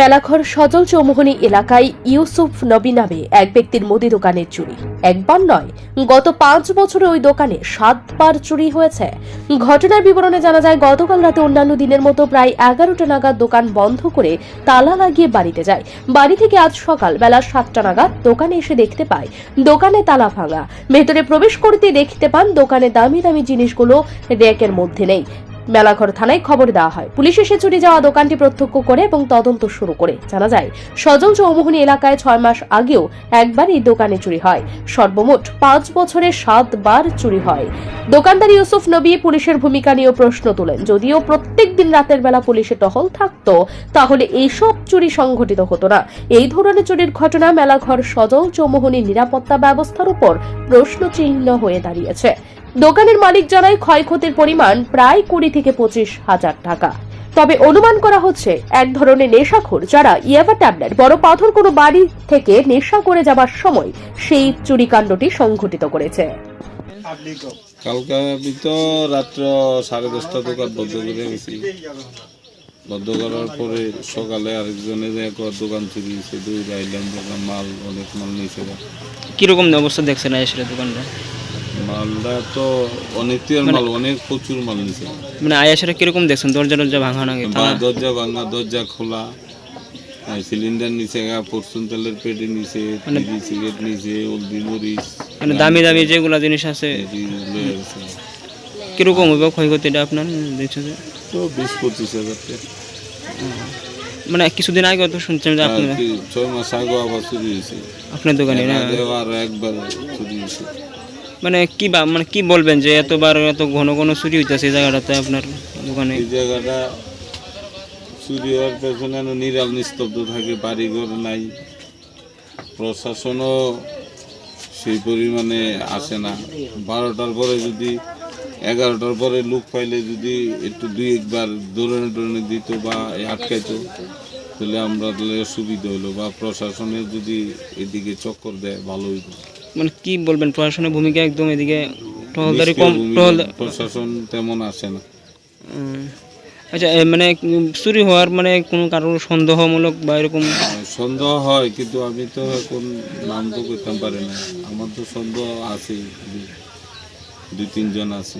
মেলাঘর সজল চৌমোহনী এলাকায় ইউসুফ নবী নামে এক ব্যক্তির মুদি দোকানের চুরি। একবার নয়, গত পাঁচ বছরে ওই দোকানে সাতবার চুরি হয়েছে। ঘটনার বিবরণে জানা যায়, গতকাল রাতে অন্যান্য দিনের মতো প্রায় এগারোটা নাগাদ দোকান বন্ধ করে তালা লাগিয়ে বাড়িতে যায়। বাড়ি থেকে আজ সকাল বেলা সাতটা নাগাদ দোকানে এসে দেখতে পায়, দোকানে তালা ভাঙা। ভেতরে প্রবেশ করতে দেখতে পান, দোকানে দামি দামি জিনিসগুলো র্যাকের মধ্যে নেই। মেলাঘর থানায় খবর দেওয়া হয়। পুলিশ এসে চুরি যাওয়া দোকানটি প্রত্যক্ষ করে এবং তদন্ত শুরু করে। জানা যায়, সজল চৌমোহনী এলাকায় ছয় মাস আগেও একবার এই দোকানে চুরি হয়। সর্বমোট পাঁচ বছরে সাতবার চুরি হয়। দোকানদার ইউসুফ নবী পুলিশের ভূমিকা নিয়েও প্রশ্ন তোলেন। যদিও প্রত্যেক দিন রাতের বেলা পুলিশের টহল থাকতো, তাহলে এইসব চুরি সংঘটিত হতো না। এই ধরনের চুরির ঘটনা মেলাঘর সজল চৌমোহনী নিরাপত্তা ব্যবস্থার উপর প্রশ্ন চিহ্ন হয়ে দাঁড়িয়েছে। দোকানের মালিক জানায় ক্ষয়ক্ষতির পরিমাণ প্রায় কুড়ি থেকে পঁচিশ হাজার টাকা। তবে অনুমান করা হচ্ছে এক ধরনের নেশাখোর যারা ইয়াবা ট্যাবলেট বড় পাথর কোনো বাড়ি থেকে নেশা করে যাবার সময় সেই চুরিকাণ্ডটি সংঘটিত করেছে। কালকে আমি তো রাত্র সাড়ে দশটা দোকান বন্ধ করে গেছি বন্ধ করার পরে সকালে আরেকজনে যে দোকান চুরি হয়েছে দুই আইলাম দোকান মাল অনেক মাল নিয়েছে। কীরকম অবস্থা দেখছেন আয়েশের দোকানটা? মালটা তো অনেক টিয়ার মাল অনেক প্রচুর মাল নিয়েছে মানে আয়েশের কীরকম দেখছেন? দরজা টরজা ভাঙা নাকি দরজা ভাঙা দরজা খোলা সিলিন্ডার নিচে পরশুন তেলের পেটে নিচে তিরি সিগারেট নিচে হলদি মরিচ মানে দামি দামি যেগুলা জিনিস আছে। কীরকম হইব ক্ষয়ক্ষতিটা আপনার দেখছেন যে? তো বিশ পঁচিশ হাজার মানে কিছুদিন আগে তো শুনছেন যে আপনার ছয় মাস আগে আবার চুরি হয়েছে। আপনার দোকানে না? একবার চুরি হয়েছে। মানে কি মানে কি বলবেন যে এতবার এত ঘন ঘন চুরি হইতেছে এই জায়গাটাতে আপনার দোকানে? জায়গাটা চুরি হওয়ার পেছনে নিরাল নিস্তব্ধ থাকে, বাড়িঘর নাই, প্রশাসনও সেই পরিমাণে আসে না। বারোটার পরে যদি, এগারোটার পরে লোক পাইলে যদি একটু দুই একবার দৌড়ানো দৌড়ানো দিত বা আটকাইতো, তাহলে আমরা তাহলে সুবিধা হলো বা প্রশাসনের যদি এদিকে চক্কর দেয়, ভালো হইতো। মানে কি বলবেন প্রশাসনের ভূমিকা একদম এদিকে টহলদারি কম টহল প্রশাসন তেমন আসে না। আচ্ছা মানে চুরি হওয়ার মানে কোনো কারোর সন্দেহমূলক বা এরকম সন্দেহ হয় কিন্তু আমি তো এখন নাম তো করতে পারি না। আমার তো সন্দেহ আছে দুই- তিনজন আছে।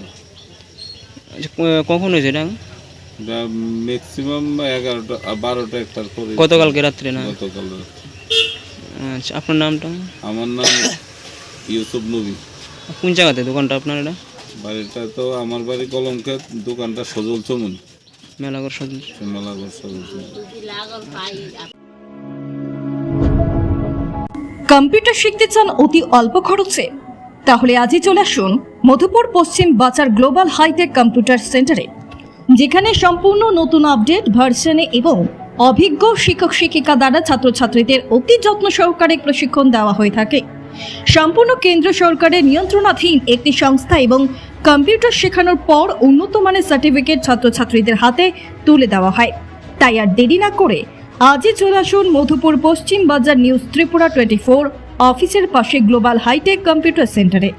আচ্ছা, কখন হয়েছে এটা? ম্যাক্সিমাম এগারোটা বারোটা একটার পরে। গতকালকে রাত্রে না? গতকাল। আচ্ছা আপনার নামটা? আমার নাম ইউসুফ নবী। কোন জায়গাতে দোকানটা আপনার এটা? বাড়িটা তো আমার বাড়ি কলমক্ষেত দোকানটা সজল চমন মেলাঘর সদস্য মেলাঘর সজল চমন কম্পিউটার শিখতে চান অতি অল্প খরচে? তাহলে আজই চলে আসুন মধুপুর পশ্চিম বাজার গ্লোবাল হাইটেক কম্পিউটার সেন্টারে যেখানে সম্পূর্ণ নতুন আপডেট ভার্সনে এবং অভিজ্ঞ শিক্ষক শিক্ষিকা দ্বারা ছাত্রছাত্রীদের অতি যত্ন সহকারে প্রশিক্ষণ দেওয়া হয়ে থাকে। সম্পূর্ণ কেন্দ্র সরকারের নিয়ন্ত্রণাধীন একটি সংস্থা এবং কম্পিউটার শেখানোর পর উন্নত মানের সার্টিফিকেট ছাত্রছাত্রীদের হাতে তুলে দেওয়া হয়। তাই আর দেরি না করে আজই চলে আসুন মধুপুর পশ্চিম বাজার নিউজ ত্রিপুরা টোয়েন্টি ফোর অফিসের পাশে গ্লোবাল হাইটেক কম্পিউটার সেন্টারে